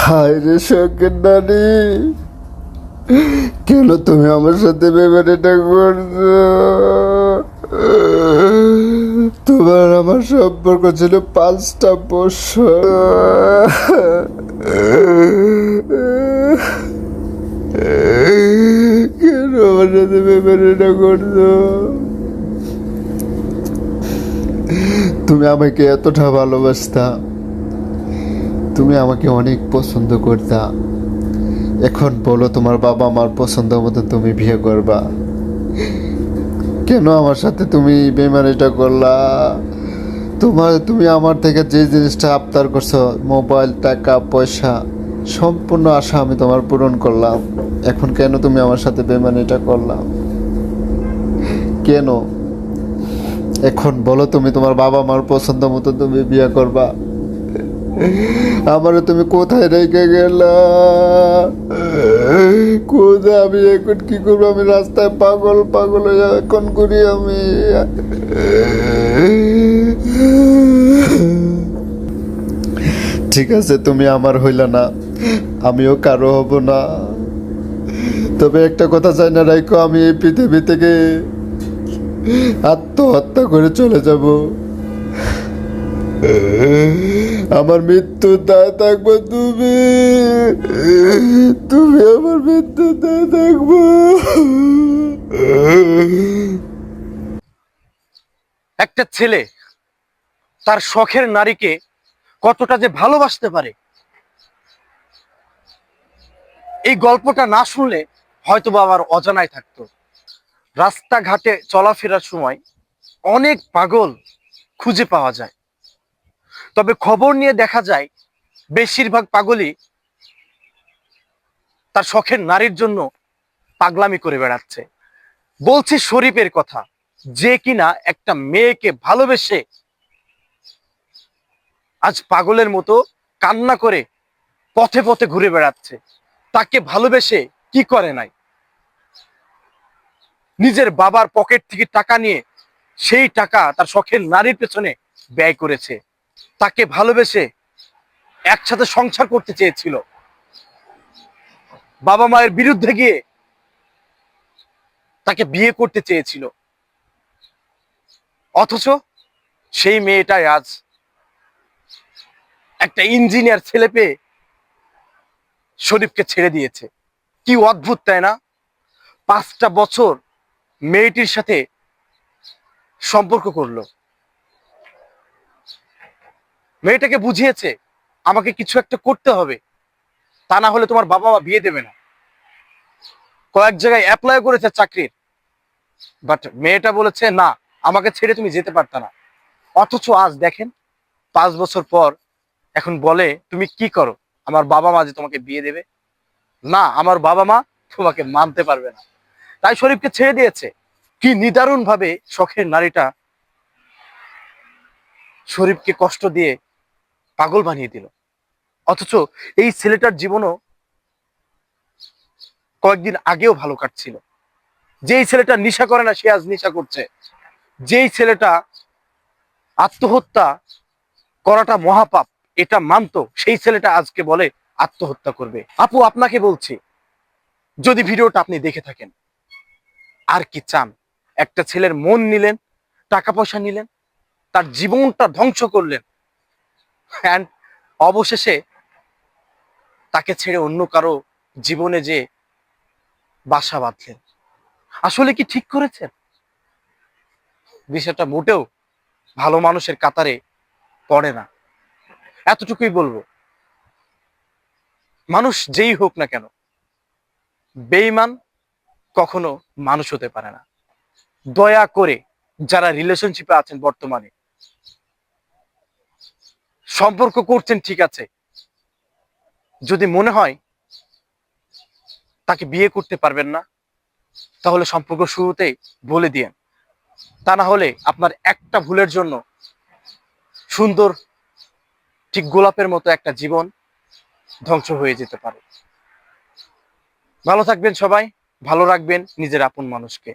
হায় রে শখের নারী কেন তুমি আমার সাথে ব্যাপারটা করছ? তোমার আমার সম্পর্ক ছিল পাঁচটা বছর। কেন আমার সাথে ব্যাপারটা করছ? তুমি আমাকে এতটা ভালোবাসতা। তুমি আমাকে অনেক পছন্দ করতা। এখন বলো তোমার বাবা আমার পছন্দ মতো তুমি বিয়ে করবা। কেন আমার সাথে তুমি বেমানিটা করলা? তোমার, তুমি আমার থেকে যে জিনিসটা আবদার করছ, মোবাইল, টাকা, পয়সা, সম্পূর্ণ আশা আমি তোমার পূরণ করলাম। এখন কেন তুমি আমার সাথে বেমানিটা করলাম কেন? এখন বলো তুমি তোমার বাবা মার পছন্দ মতো তুমি বিয়ে করবা। আমারে তুমি কোথায় রেখে গেলা? কোথায় আমি এখন কি করব? আমি রাস্তায় পাগল পাগল এখন করি আমি। ঠিক আছে, তুমি আমার হইলা না, আমিও কারও হব না। তবে একটা কথা চাই না রাইকো আমি এই পৃথিবী থেকে আত্মহত্যা করে চলে যাব। আমার মৃত্যু দায় থাকব তুমি। তুমি আমার মৃত্যু দায় থাকব। একটা ছেলে তার শখের নারীকে কতটা যে ভালোবাসতে পারে। এই গল্পটা না শুনলে হয়তো বা আমার অজানায় থাকতো। রাস্তাঘাটে চলাফেরার সময় অনেক পাগল খুঁজে পাওয়া যায়। তবে খবর নিয়ে দেখা যায়, বেশিরভাগ পাগলই তার শখের নারীর জন্য পাগলামি করে বেড়াচ্ছে। বলছি শরীফের কথা, যে কিনা একটা মেয়েকে ভালোবেসে আজ পাগলের মতো কান্না করে পথে পথে ঘুরে বেড়াচ্ছে, তাকে ভালোবেসে কি করে নাই? নিজের বাবার পকেট থেকে টাকা নিয়ে সেই টাকা তার শখের নারীর পেছনে ব্যয় করেছে। তাকে ভালোবেসে একসাথে সংসার করতে চেয়েছিল। বাবা মায়ের বিরুদ্ধে গিয়ে তাকে বিয়ে করতে চেয়েছিল। অথচ সেই মেয়েটাই আজ একটা ইঞ্জিনিয়ার ছেলে পেয়ে শরীফকে ছেড়ে দিয়েছে। কি অদ্ভুত, তাই না? পাঁচটা বছর মেয়েটির সাথে সম্পর্ক করল। মেয়েটাকে বুঝিয়েছে, আমাকে কিছু একটা করতে হবে। তা না হলে তোমার বাবা বিয়ে দেবে না। কয়েক জায়গায় অ্যাপ্লাই করেছে চাকরির। বাট মেয়েটা বলেছে, না, আমাকে ছেড়ে তুমি যেতে পারতা না। অথচ আজ দেখেন, পাঁচ বছর পর এখন বলে, তুমি কি করো? আমার বাবা মা যে তোমাকে বিয়ে দেবে? না, আমার বাবা মা তোমাকে মানতে পারবে না। তাই শরীফকে ছেড়ে দিয়েছে। কি নিদারুণ ভাবে শখের নারীটা শরীফকে কষ্ট দিয়ে পাগল বানিয়ে দিল। অথচ এই ছেলেটার জীবনও কয়েকদিন আগেও ভালো কাটছিল। যেই ছেলেটা নেশা করে না, সে আজ নেশা করছে। যেই ছেলেটা আত্মহত্যা করাটা মহাপাপ, এটা মানতো, সেই ছেলেটা আজকে বলে আত্মহত্যা করবে। আপু, আপনাকে বলছি, যদি ভিডিওটা আপনি দেখে থাকেন, আর কি চান? একটা ছেলের মন নিলেন, টাকা পয়সা নিলেন, তার জীবনটা ধ্বংস করলেন অ্যান্ড অবশেষে তাকে ছেড়ে অন্য কারও জীবনে যে বাসা বাঁধলেন। আসলে কি ঠিক করেছেন? বিষয়টা মোটেও ভালো মানুষের কাতারে পড়ে না। এতটুকুই বলব। মানুষ যেই হোক না কেন বেইমান কখনো মানুষ হতে পারে না। দয়া করে যারা রিলেশনশিপে আছেন বর্তমানে সম্পর্ক করছেন, ঠিক আছে। যদি মনে হয় তাকে বিয়ে করতে পারবেন না, তাহলে সম্পর্ক শুরুতেই বলে দিয়েন। তা না হলে আপনার একটা ভুলের জন্য সুন্দর ঠিক গোলাপের মতো একটা জীবন ধ্বংস হয়ে যেতে পারে। ভালো থাকবেন সবাই, ভালো রাখবেন নিজের আপন মানুষকে।